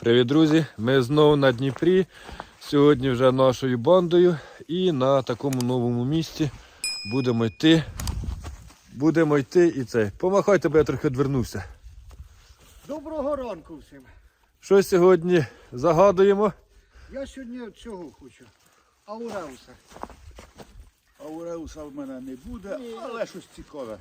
Привіт, друзі! Ми знову на Дніпрі. Сьогодні вже нашою бандою і на такому новому місці будемо йти. Будемо йти і цей. Помахайте, бо я трохи відвернувся. Доброго ранку всім. Що сьогодні загадуємо? Я сьогодні цього хочу. Аурауса. Ауреуса в мене не буде, але щось цікаве.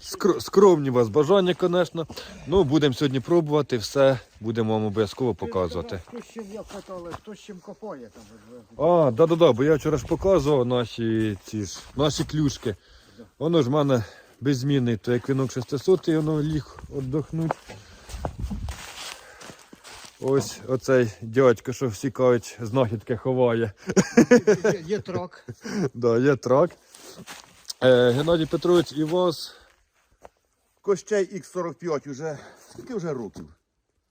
Скр- скромні у вас бажання, звісно. Ну, будемо сьогодні пробувати, все будемо вам обов'язково показувати. Хто з чим як катали, хто з чим копає там. А, да-да-да, бо я вчора ж показував наші ці ж, наші клюшки. Воно ж в мене беззмінний, то як вінок 600, і воно ліг віддохнуть. Ось оцей дядько, що всі кажуть, знахідки ховає. Є, є трак. Да, є трак. Е, Геннадій Петрович і вас. Кощей Х45 уже, скільки вже років?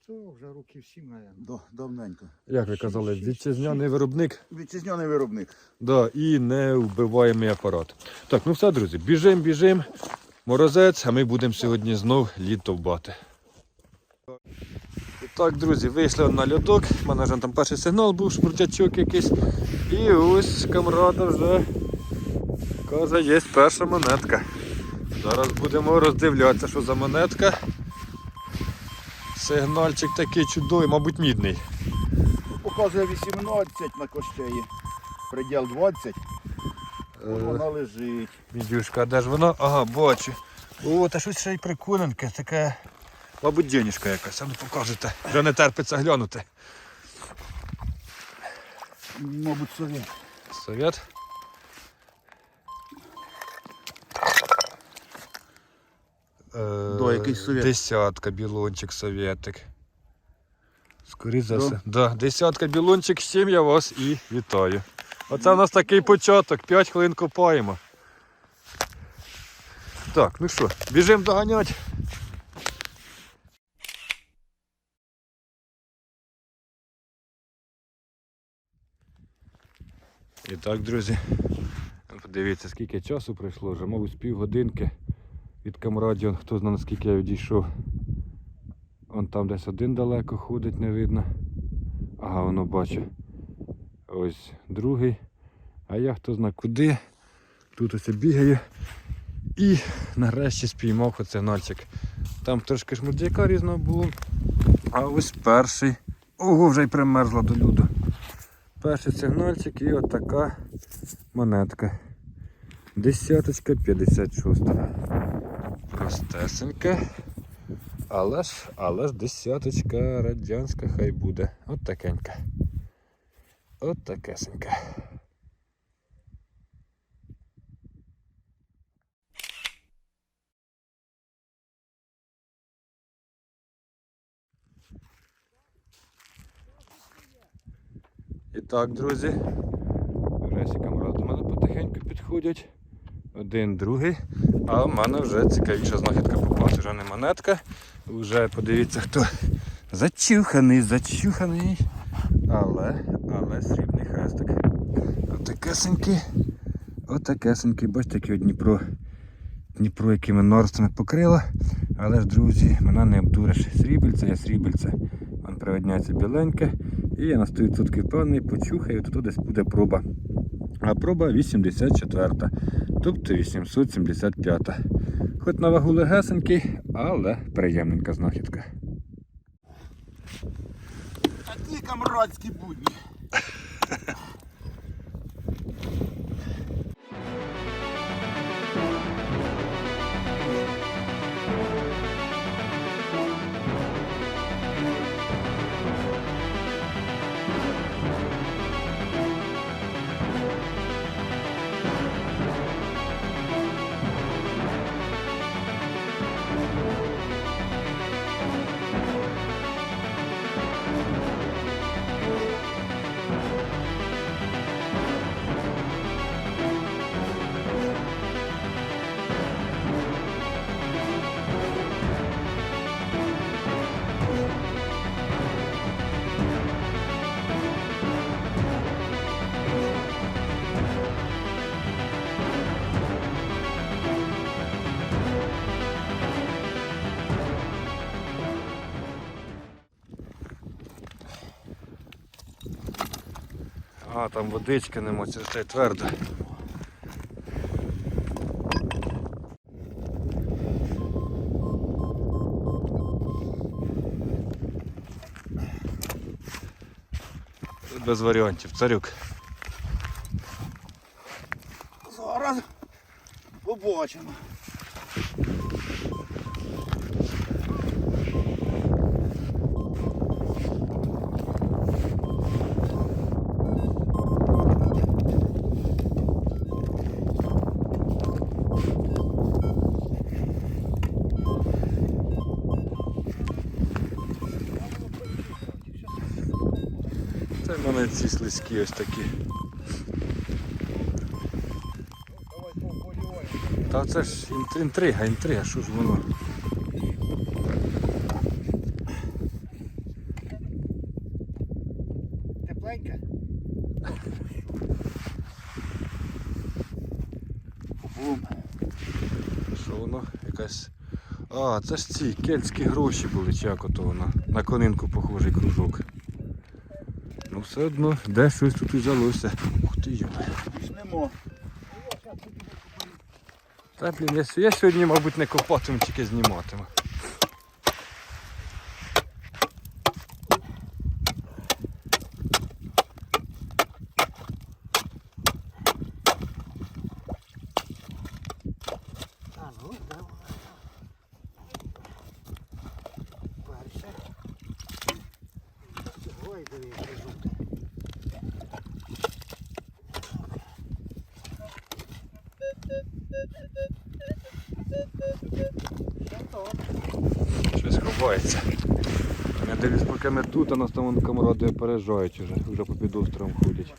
То вже років сім, мабуть. До, давненько. Як ви казали, вітчизняний виробник. Вітчизняний виробник. Да, і невбиваємий апарат. Так, ну все, друзі, біжим, біжим. Морозець, а ми будемо сьогодні знов лід товбати. Так, друзі, вийшли на льодок. У мене вже там перший сигнал був, шпуртячок якийсь. І ось камрада вже каже, є перша монетка. Зараз будемо роздивлятися, що за монетка. Сигнальчик такий чудовий, мабуть, мідний. Показує 18 на кощеї. Приділ 20. Е, Вона лежить. Відюшка, де ж вона? Ага, бачу. О, та щось ще й приколеньке, таке. Мабуть, денежка якась, а ну покажете. Вже не терпиться глянути. Мабуть, совєт. Совет. Е, Да, якийсь совет. Десятка, білончик, советик. Скоріше за все. Да, десятка білончик, з чим я вас і вітаю. Оце у нас такий початок, 5 хвилин копаємо. Так, ну що, біжимо доганяти. І так, друзі, подивіться, скільки часу пройшло, вже, мабуть, з півгодинки від камрадіон, хто знає наскільки я відійшов. Он там десь один далеко ходить, не видно. Ага, воно бачу. Ось другий. А я хто зна куди. Тут ось бігаю. І нарешті спіймав оцигнальчик. Там трошки шмурдяка різного було. А ось перший. Ого, вже й примерзла до люду. Перший сигнальчик і отака монетка. Десяточка 56. Простесенька. Але ж, але ж десяточка радянська хай буде. От такенька. От. І так, друзі. Ресі камера до мене потихеньку підходять. Один, другий. А в мене вже цікавіша знахідка попалася. Вже не монетка. Вже подивіться, хто зачуханий, зачуханий. Але, але срібний хрестик. Отакесенький. Отакесенький. Бачите, який Дніпро. Дніпро якими норстами покрила. Але ж, друзі, мене не обдуриш. Срібельце, я срібельце. Він приведняється біленьке. І я на 100% певний, почухаю, то тут десь буде проба. А проба 84, тобто 875. Хоч на вагу легесенький, але приємненька знахідка. А ті камрадські будні. А, там водички нема, це те твердо. Тут без варіантів, царюк. Мене ці слизькі ось такі. Та це ж інтрига, інтрига, що ж воно. Тепленька? Бум. Що воно? Якась. А, це ж ці кельтські гроші були, чи як ото воно. На конинку похожий кружок. Все одно, де щось тут взялося. Ух ти йома. Більш. Та блін, я, я сьогодні, мабуть, не копатиму, тільки зніматиму. А, ну, давай. Перше. Ой, дивіться, жовте. Ще то. Щось. Я дивлюсь, поки ми тут, а нас там вон камради опережають уже, вже по під островом ходять.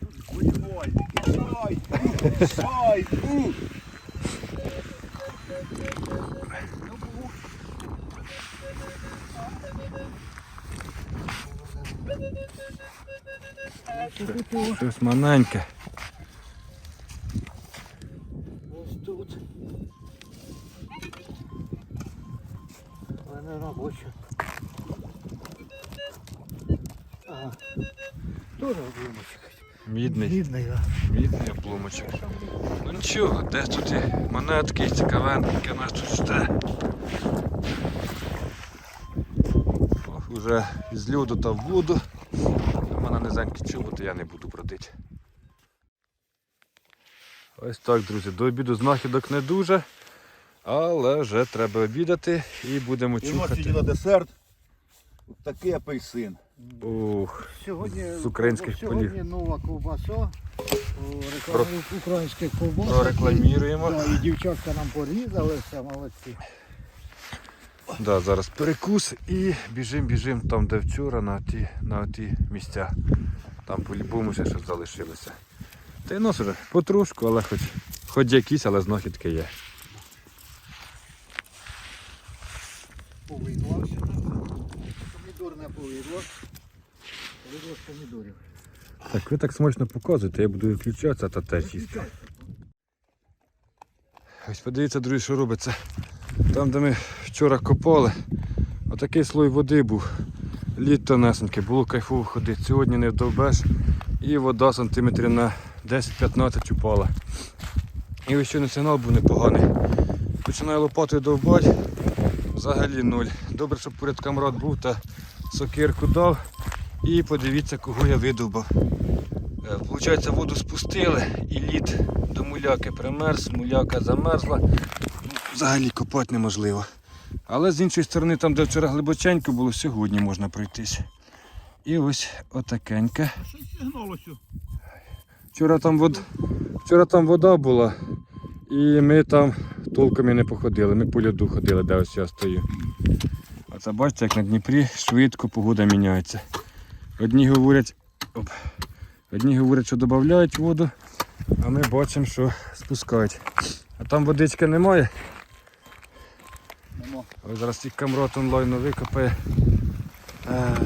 Щось маленьке. Ось тут. Вона робоча. Ага. Тоже обломочок. Мідний. Видно, да. Мідний обломочок. Ну нічого, десь тут і монетки, і цікавеньке нас тут жде. Ох, Уже з льоду та в воду. У мене низенькі чоботи, я не буду бродити. Ось так, друзі, до обіду знахідок не дуже, але вже треба обідати і будемо І нас сьогодні на десерт. Такий апельсин. Ух, Сьогодні, З українських сьогодні полів. нова ковбаса. Реклама українських ковбас. прорекламіруємо. Да, і дівчатка нам порізали, все молодці. Да, зараз перекус і біжим, біжим там, де вчора, на ті, на ті місця. Там по-любому ще щось залишилося. Та й нос уже потрошку, але хоч, хоч якісь, але знахідки є. Помідорів. Так, ви так смачно показуєте, я буду виключатися, та теж їсти. Ось подивіться, друзі, що робиться. Там, де ми вчора копали, отакий слой води був. Лід тонесенький, було кайфово ходити. Сьогодні не вдовбеш. І вода сантиметрів на 10-15 упала. І ось щойно сигнал був непоганий. Починаю лопатою довбати, взагалі нуль. Добре, щоб поряд камрад був та сокирку дав. І подивіться, кого я видовбав. Е, Получається, воду спустили і лід до муляки примерз, муляка замерзла. Ну, Взагалі копати неможливо. Але з іншої сторони, там, де вчора глибоченько було, сьогодні можна пройтись. І ось отакеньке. Вчора там, вод... вчора там вода була, і ми там толком і не походили. Ми по льоду ходили, де ось я стою. А це бачите, як на Дніпрі швидко погода міняється. Одні говорять, оп, одні говорять, що додають воду, а ми бачимо, що спускають. А там водички немає. Нема. Ось зараз тільки камрот онлайн викопає. Е,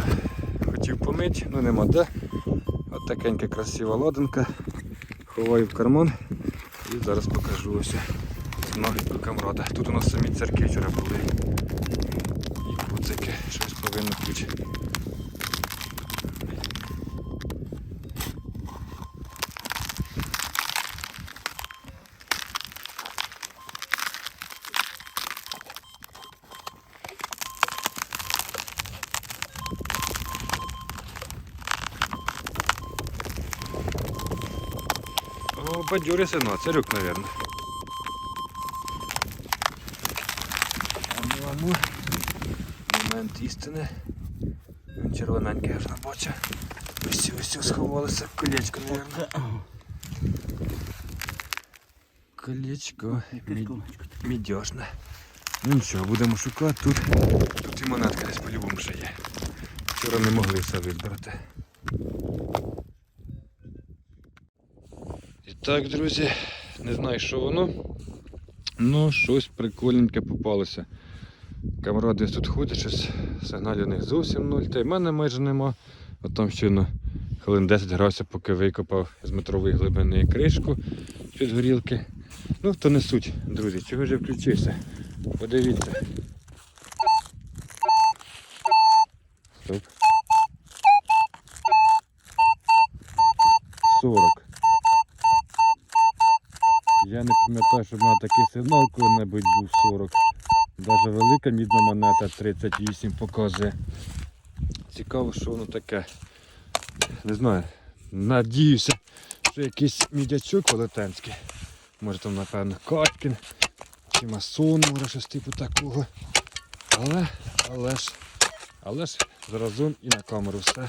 хотів помити, ну нема де. От такенька красива ладанка. Ховаю в карман і зараз покажу ось знахідку камрада. Тут у нас самі церкви вчора були. І куцики, щось повинно бути. О, бадьорий сигнал, це рюк, мабуть. Ану. Момент істини. Аж на боча. Ось ось сховалося колечко, мабуть. Колечко мід... Ну нічого, будемо шукати тут. Тут і монетка десь по-любому ще є. Вчора не могли все вибрати. Так, друзі, не знаю, що воно. Ну, щось прикольненьке попалося. Камера десь тут ходить, щось сигналів у них зовсім нуль. Та й в мене майже нема. От там щойно хвилин 10 грався, поки викопав з метрової глибини кришку під горілки. Ну, то не суть, друзі, чого ж я включився? Подивіться. Стоп. 40. Я не пам'ятаю, що в мене такий сигнал коли-небудь був 40. Даже велика мідна монета 38 показує. Цікаво, що воно таке. Не знаю. Надіюся, що якийсь мідячок велетенський. Може там, напевно, Каткін чи масон, може щось типу такого. Але, але ж, але ж заразом і на камеру все.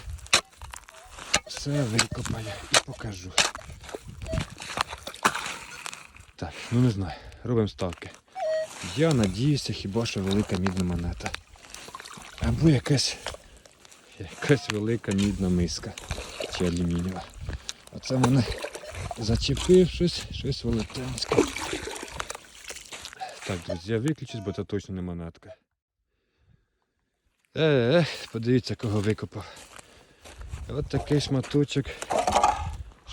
Все викопаю і покажу. Так, ну не знаю. Робимо ставки. Я надіюся, хіба що велика мідна монета. Або якась, якась велика мідна миска чи алюмінієва. Оце мене зачепив щось, щось велетенське. Так, друзі, я виключусь, бо це точно не монетка. Е, е, подивіться, кого викопав. От такий шматочок.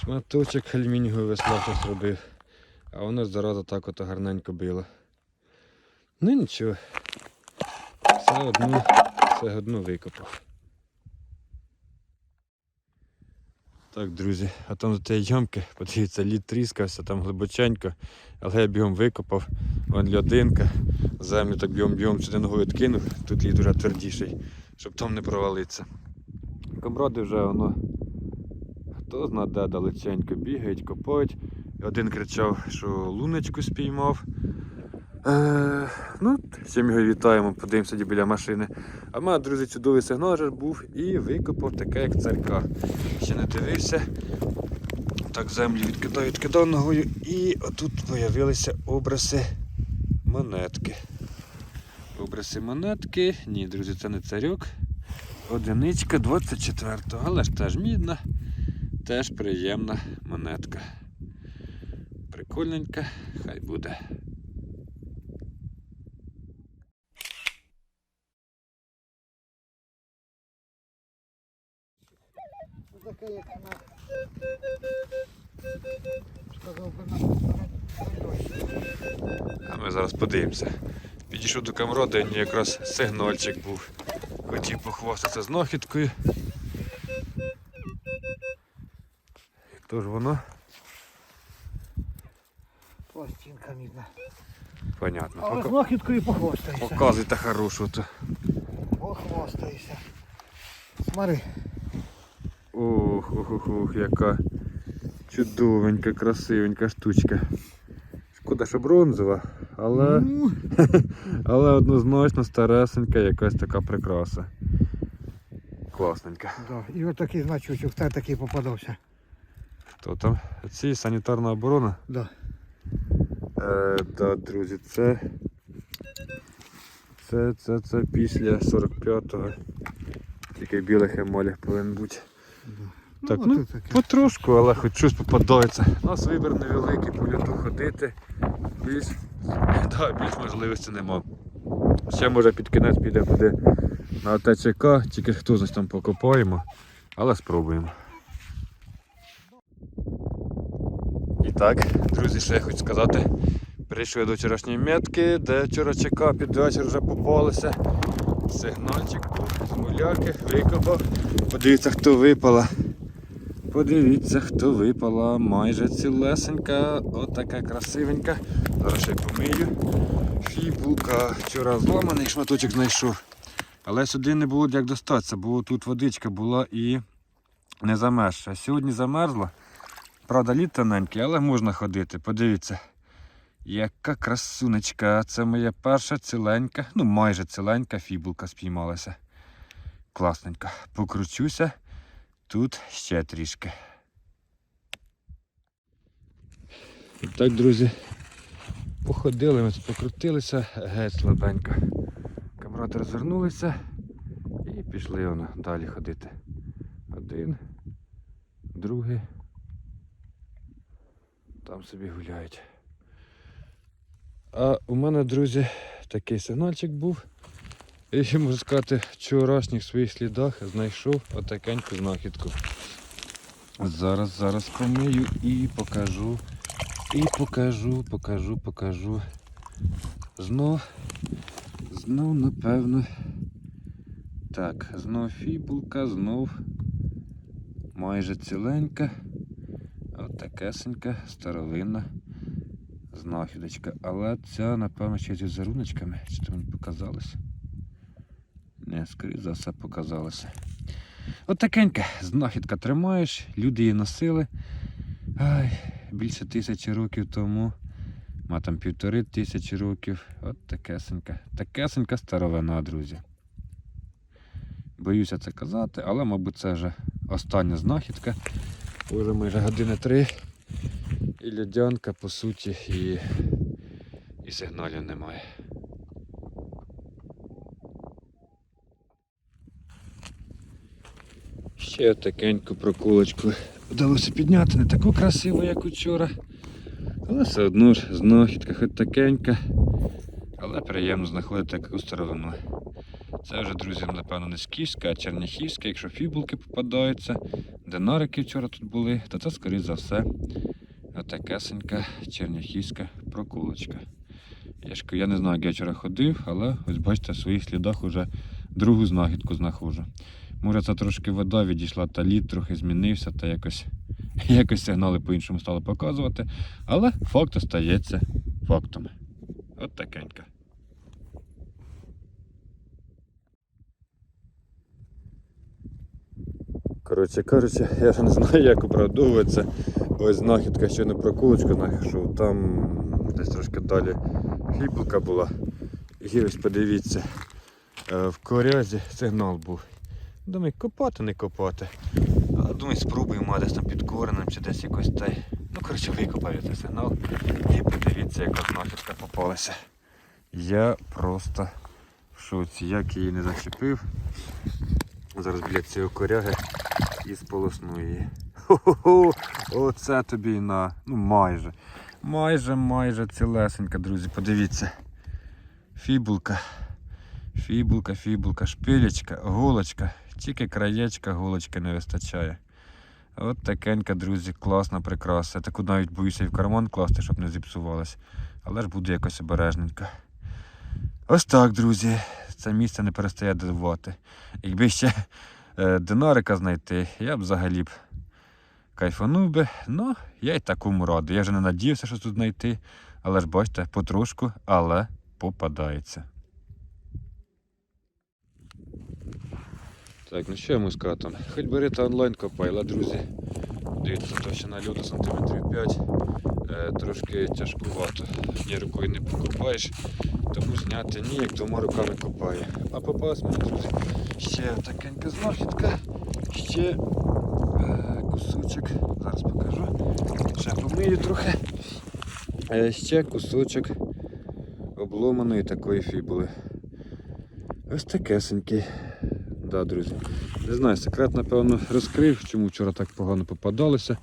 Шматочок алюмінієвого весла хтось робив. А воно зараза так ото гарненько било. Ну нічого. Все одно, все одно викопав. Так, друзі, а там за тієї ямки, подивіться, лід тріскався, там глибоченько, але я бігом викопав, вон льодинка, землю так бігом-бігом сюди ногою відкинув, тут лід уже твердіший, щоб там не провалитися. Комради вже воно, хто зна де далеченько бігають, копають. Один кричав, що луночку спіймав. Е, ну, всім його вітаємо, подивимося біля машини. А в друзі, чудовий сигнал був і викопав таке, як царька. Ще не дивився. Так, землю відкидаю, відкидав ногою і отут з'явилися образи монетки. Образи монетки. Ні, друзі, це не царьок. Одиничка 24-го, але ж теж мідна, теж приємна монетка. Прикольненька, хай буде. А ми зараз подивимося. Підійшов до камрода, і якраз сигнальчик був. Хотів похвастатися знахідкою. І то ж воно, пластинка мідна. понятно. Але Пока... знахідкою похвастаєшся. Показуйте хорошу то. Похвастаєшся. Смотри. Ох, ох, ох, ох, яка чудовенька, красивенька штучка. Шкода, що бронзова, але, Ну, але однозначно старесенька якась така прикраса. Класненька. да. І отакий значочок, це такий попадався. Хто там? Ці санітарна оборона. Да. Е, да, друзі, це, це, це, це після 45-го. Тільки білих емалях повинен бути. Так, от ну. Потрошку, але хоч щось попадається. У нас вибір невеликий, по льоду ходити. Більш, да, більш можливості нема. Ще може під кінець піде буде на ТЧК, тільки хто там покопаємо, але спробуємо. Так, друзі, ще я хочу сказати. Прийшов я до вчорашньої метки, де вчора ЧК під вечір вже попалися. Сигнальчик з мулярки, викопав. Подивіться, хто випала. Подивіться, хто випала. Майже цілесенька, отака красивенька. Зараз ще помию. Фібулка. Вчора зламаний шматочок знайшов. Але сюди не було як достатися, бо тут водичка була і не замерзша. Сьогодні замерзла. Правда, лід тоненький, але можна ходити. Подивіться. Яка красунечка. Це моя перша ціленька, ну майже ціленька фібулка спіймалася. Класненька. Покручуся. Тут ще трішки. І так, друзі, походили, ми покрутилися, геть слабенько. Камрати розвернулися і пішли воно далі ходити. Один, другий. Там собі гуляють. А у мене, друзі, такий сигнальчик був. І можу сказати, вчорашніх своїх слідах знайшов отакеньку знахідку. Зараз, зараз помию і покажу. І покажу, покажу, покажу. Знов, знов, напевно. Так, знов фібулка, знов майже ціленька. Отакесенька, старовинна знахідочка. Але ця, напевно, ще зі заруночками. Чи то мені показалось? Не, скоріше за все показалося. От знахідка тримаєш, люди її носили. Ай, більше тисячі років тому. Ма там півтори тисячі років. От такесенька. Такесенька старовина, друзі. Боюся це казати, але, мабуть, це вже остання знахідка. Уже майже години три. І льодянка, по суті, і, і сигналів немає. Ще такеньку проколочку вдалося підняти, не таку красиву, як учора. Але все одно ж знахідка хоч такенька. Але приємно знаходити таку старовину. Це вже, друзі, напевно, не скіфська, а черняхівська. Якщо фібулки попадаються, динарики вчора тут були, то це, скоріш за все, отакесенька черняхівська проколочка. Я ж я не знаю, як я вчора ходив, але ось бачите, в своїх слідах вже другу знахідку знаходжу. Може це трошки вода відійшла, та лід трохи змінився, та якось, якось сигнали по-іншому стали показувати. Але факт остається фактом. От такенька. Коротше кажучи, я вже не знаю, як оправдовуватися. Ось знахідка ще не про кулочку знайшов, там десь трошки далі фібулка була. І ось подивіться, е, в корязі сигнал був. Думаю, копати, не копати. А думаю, спробуємо десь там під коренем чи десь якось той. Ну, коротше, викопав цей сигнал. І подивіться, яка знахідка попалася. Я просто в шоці, як її не зачепив. Зараз біля цього коряги і сполосну її. Хо-хо-хо! Оце тобі на. Ну майже. Майже, майже цілесенька, друзі, подивіться. Фібулка. Фібулка, фібулка, шпилечка, голочка. Тільки краєчка голочки не вистачає. От такенька, друзі, класна прикраса. Таку навіть боюся і в карман класти, щоб не зіпсувалась. Але ж буду якось обережненько. Ось так, друзі. Це місце не перестає дивувати. Якби ще е, динарика знайти, я б взагалі б кайфанув би. Ну, я й такому радий. Я вже не надіявся, що тут знайти. Але ж бачите, потрошку, але попадається. Так, ну що можу сказати? Хоч бери та онлайн копай, друзі, дивіться, товщина льоду сантиметрів 5. Е, трошки тяжкувато. Ні рукою не покопаєш, тому зняти ніяк двома руками копає. А мені, друзі, ще такенька знахідка, ще е, кусочок. Зараз покажу. Ще помию трохи. Е, ще кусочок обломаної такої фібули. Ось такесенький. Да, друзі. Не знаю, секрет, напевно, розкрив, чому вчора так погано попадалося.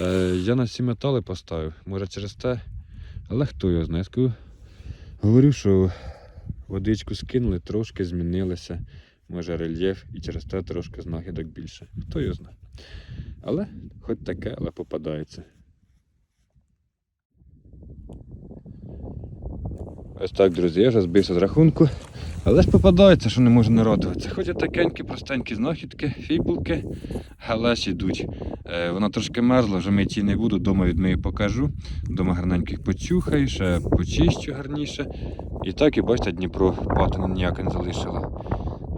Е, я на всі метали поставив, може через те. Але хто його знає. Скажу, Говорю, що водичку скинули, трошки змінилося. Може рельєф і через те трошки знахідок більше. Хто його знає. Але хоч таке, але попадається. Ось так, друзі, я вже збився з рахунку. Але ж попадається, що не можу не радуватися. Хоч і такенькі, простенькі знахідки, фібулки, але ж йдуть. Е, вона трошки мерзла, вже мити не буду, дома відмию покажу. Дома гарненько їх почухаю, ще почищу гарніше. І так, і бачите, Дніпро патини ніяк не залишило.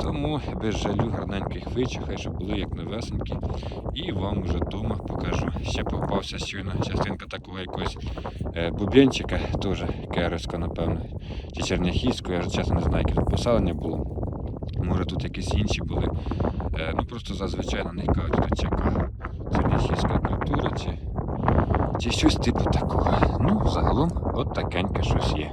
Тому без жалю гарненьких вичухай, щоб були як новесенькі. І вам вже вдома покажу. Ще попався щойно частинка такого якогось е, бубенчика, теж кероська, напевно. Чи черняхівського, я вже чесно не знаю, яке тут поселення було. Може тут якісь інші були. Е, ну просто зазвичай на них кажуть, тут яка черняхівська культура чи, чи щось типу такого. Ну, загалом, от такеньке щось є.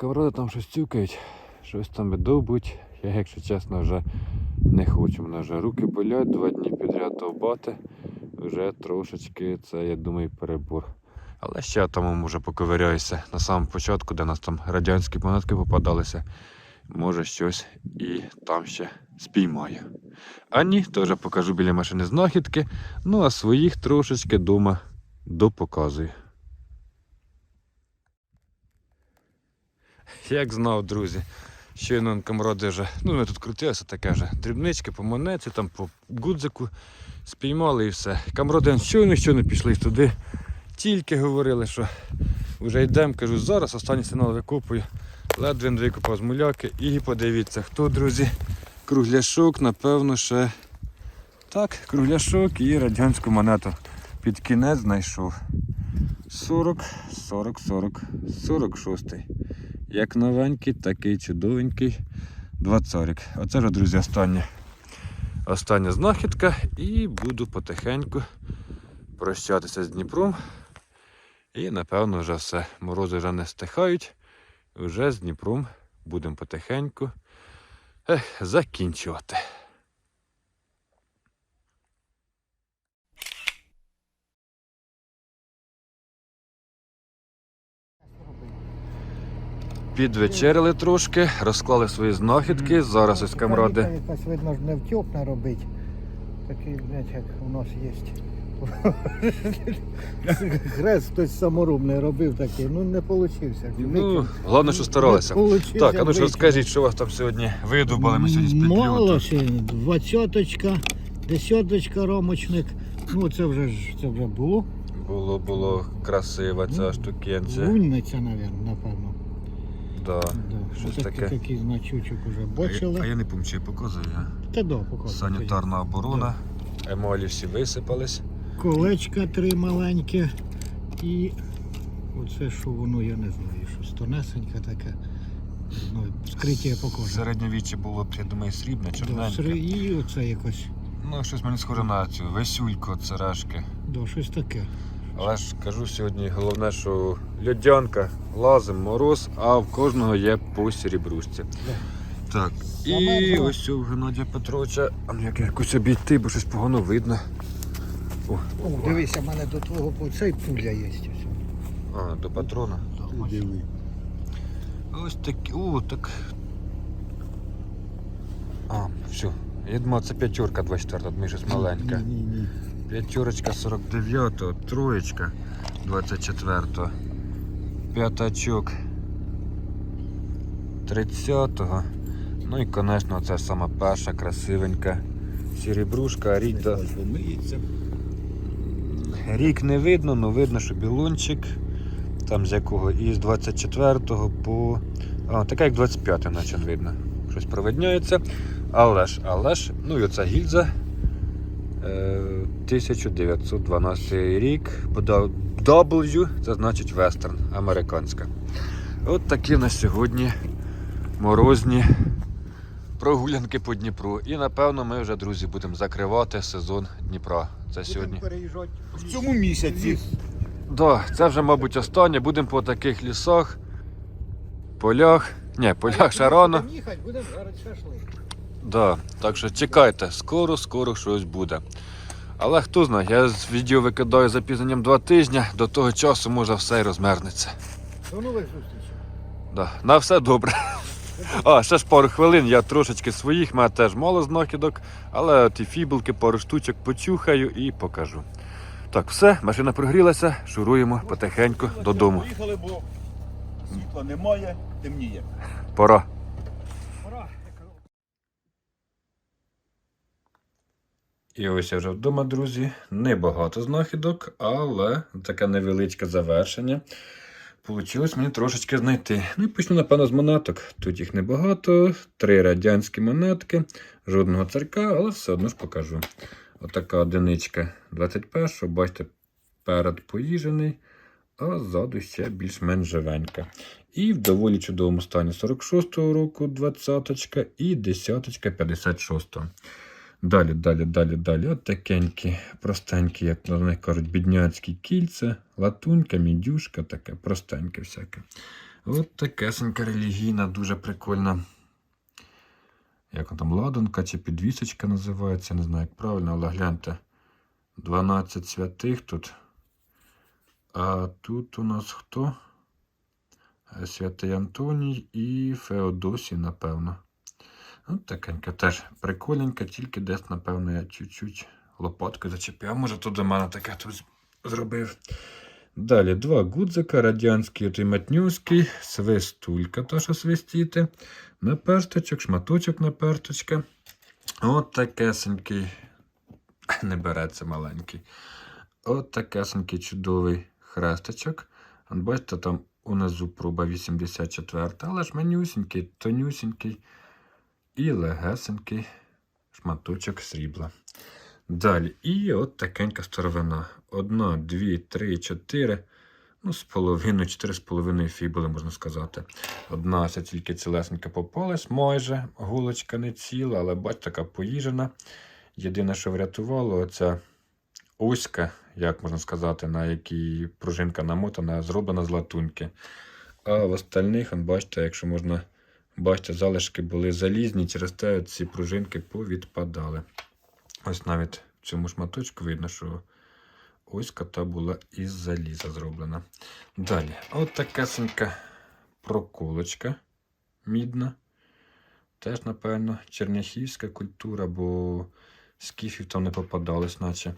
А там щось цюкають, щось там видовбуть. Я, якщо чесно, вже не хочу. Мене вже руки болять, два дні підряд довбати. Вже трошечки це, я думаю, перебор. Але ще я там може поковиряюся на самому початку, де нас там радянські монетки попадалися. Може щось і там ще спіймаю. А ні, то покажу біля машини знахідки. Ну а своїх трошечки дома допоказую. Як знав, друзі. Щойно камради вже, ну ми тут крутилися, таке вже дрібнички по монеті, там по гудзику спіймали і все. Камради щойно щойно пішли туди. Тільки говорили, що вже йдемо, кажу, зараз останній сигнал викопую. Ледве не викопав з муляки і подивіться, хто, друзі, кругляшок, напевно, ще так, кругляшок і радянську монету під кінець знайшов. 40, 40, 40, 46. Як новенький, такий чудовенький двадцарик. Оце ж, друзі, остання, остання знахідка і буду потихеньку прощатися з Дніпром. І напевно вже все. Морози вже не стихають. Вже з Дніпром будемо потихеньку ех, закінчувати. Підвечеряли трошки, розклали свої знахідки. Зараз ось камради. Якась видно ж не втьоп не робить. Такий, блядь, як у нас є. Хрест хтось саморобний робив такий, ну не вийшло. Ну, головне, що старалися. Так, а ну ж розкажіть, що у вас там сьогодні видобали ми сьогодні з Мало ще, двадцяточка, десяточка ромочник. Ну це вже ж це вже було. Було, було красива ця штукенця. Лунниця, мабуть, напевно. Да. Да. Щось Ось таке. Такий значочок уже А я, а я не помчу, показую. я. Та да, показує. Санітарна оборона. Емолі всі висипались. Колечка три маленькі. І оце що воно, я не знаю, щось тонесеньке таке. Ну, скриття покаже. Середньовіччя було я думаю, срібне, Да, чорненьке. сре- і оце якось. Ну, щось мені схоже на цю весюльку, царашки. Да, щось таке. Але ж кажу сьогодні, головне, що льодянка, лазим, мороз, а в кожного є по срібрушці. Так, і ось у Геннадія Петровича, а ну, як якось обійти, бо щось погано видно. О, О, дивися, в мене до твого цей пуля є. а, до патрона. Ось. Ось такі, о, так. А, все. Я думав, це п'ятерка 24, думаю, щось маленька. Ні, ні, ні. П'ятерочка 49-го, троєчка 24-го, п'ятачок 30-го. Ну і, звісно, це сама перша красивенька сірібрушка, рік, до... рік не видно, але видно, що білончик. Там з якого із 24 по. А, така як 25, наче видно. Щось провидняється. Але ж, але ж, ну і оця гільза. Е, 1912 рік. W, це значить вестерн, американська. От такі на сьогодні морозні прогулянки по Дніпру. І напевно ми вже, друзі, будемо закривати сезон Дніпра. Це сьогодні. переїжджати. В цьому місяці. Да, це вже, мабуть, останнє. Будемо по таких лісах, полях. Ні, полях ще рано. Будемо їхати, будемо жарити шашлик. Да, так що чекайте, скоро, скоро щось буде. Але хто знає, я з відео викидаю запізненням два тижні, до того часу може все й розмернеться. До нових зустрічей. Да, на все добре. А, ще ж пару хвилин, я трошечки своїх, мене теж мало знахідок, але ті фібулки, пару штучок почухаю і покажу. Так, все, машина прогрілася, шуруємо потихеньку додому. Поїхали, бо Світла немає, темніє. Пора. І ось я вже вдома, друзі. Небагато знахідок, але таке невеличке завершення. Получилось мені трошечки знайти. Ну і почну, напевно, з монеток. Тут їх небагато. Три радянські монетки, жодного царка, але все одно ж покажу. Отака одиничка 21, бачите, перед поїжений, а ззаду ще більш-менш живенька. І в доволі чудовому стані 46-го року 20-ка і 10-ка 56-го. Далі, далі, далі, далі. От такенькі, простенькі, як на них кажуть, бідняцькі кільця, латунька, мідюшка, таке простеньке всяке. От такесенька релігійна, дуже прикольна. Як там ладанка чи підвісочка називається, не знаю, як правильно, але гляньте. 12 святих тут. А тут у нас хто? Е, Святий Антоній і Феодосій, напевно. От такенька теж прикольненька, тільки десь, напевно, я чуть-чуть лопаткою зачепив. А може тут до мене таке тут зробив. Далі два гудзика, радянський отой матнюський, свистулька, та що свистіти, наперсточок, шматочок наперсточка. От такесенький, не береться маленький. От такесенький чудовий хресточок. От бачите, там унизу проба 84, але ж манюсінький, тонюсінький і легесенький шматочок срібла. Далі. І от такенька старовина. Одна, дві, три, чотири. Ну, з половиною, чотири з половиною фібули, можна сказати. Одна ось тільки цілесенька попалась, майже гулочка не ціла, але бач, така поїжена. Єдине, що врятувало, оця оська, як можна сказати, на якій пружинка намотана, зроблена з латуньки. А в остальних, бачите, якщо можна Бачите, залишки були залізні, через те ці пружинки повідпадали. Ось навіть в цьому шматочку видно, що ось та була із заліза зроблена. Далі, от такесенька проколочка мідна. Теж, напевно, черняхівська культура, бо скіфів там не попадалось, наче.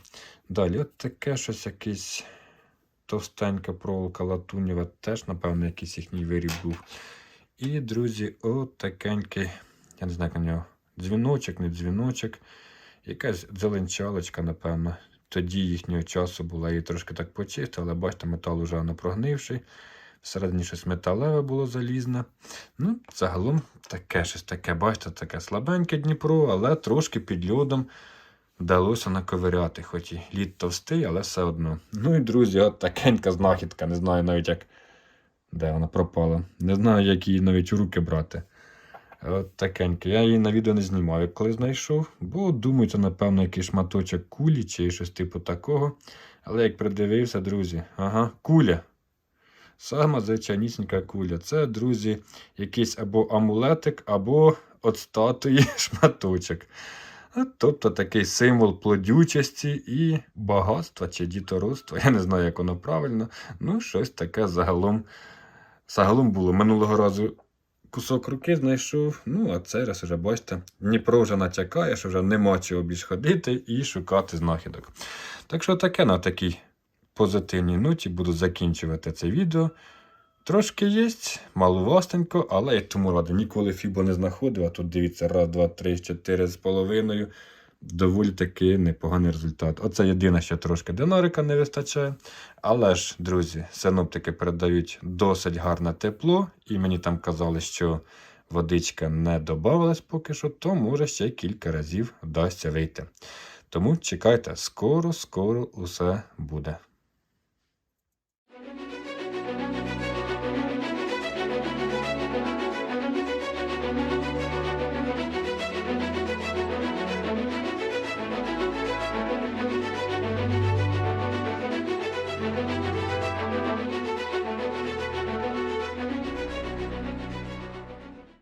Далі, от таке щось якийсь товстенька проволока латунєва, теж, напевно, якийсь їхній виріб був. І, друзі, от такенький, я не знаю, на нього, дзвіночок, не дзвіночок, якась зеленчалочка, напевно. Тоді їхнього часу була її трошки так почистила, але бачите, метал уже воно прогнивший. Всередині щось металеве було залізне. Ну, загалом таке щось таке, бачите, таке слабеньке Дніпро, але трошки під льодом вдалося наковиряти, хоч і лід товстий, але все одно. Ну і друзі, от такенька знахідка, не знаю навіть як. Де вона пропала? Не знаю, як її навіть у руки брати. От такеньке. Я її на відео не знімав, як коли знайшов, бо думаю, це, напевно, якийсь шматочок кулі чи щось типу такого. Але як придивився, друзі, ага, куля. Сама звичайнісінька куля. Це, друзі, якийсь або амулетик, або от статуї шматочок. Тобто такий символ плодючості і багатства чи дітородства. Я не знаю, як воно правильно. Ну, щось таке загалом. Загалом було. Минулого разу кусок руки знайшов. Ну, а цей раз уже, бачите, Дніпро вже натякає, що вже нема чого більш ходити і шукати знахідок. Так що таке на такій позитивній ноті буду закінчувати це відео. Трошки є, маловастенько, але я тому радий. Ніколи фібо не знаходив, а тут дивіться, раз, два, три, чотири з половиною. Доволі таки непоганий результат. Оце єдине, що трошки динарика не вистачає. Але ж, друзі, синоптики передають досить гарне тепло, і мені там казали, що водичка не додавалась поки що, то може ще кілька разів вдасться вийти. Тому чекайте, скоро, скоро усе буде.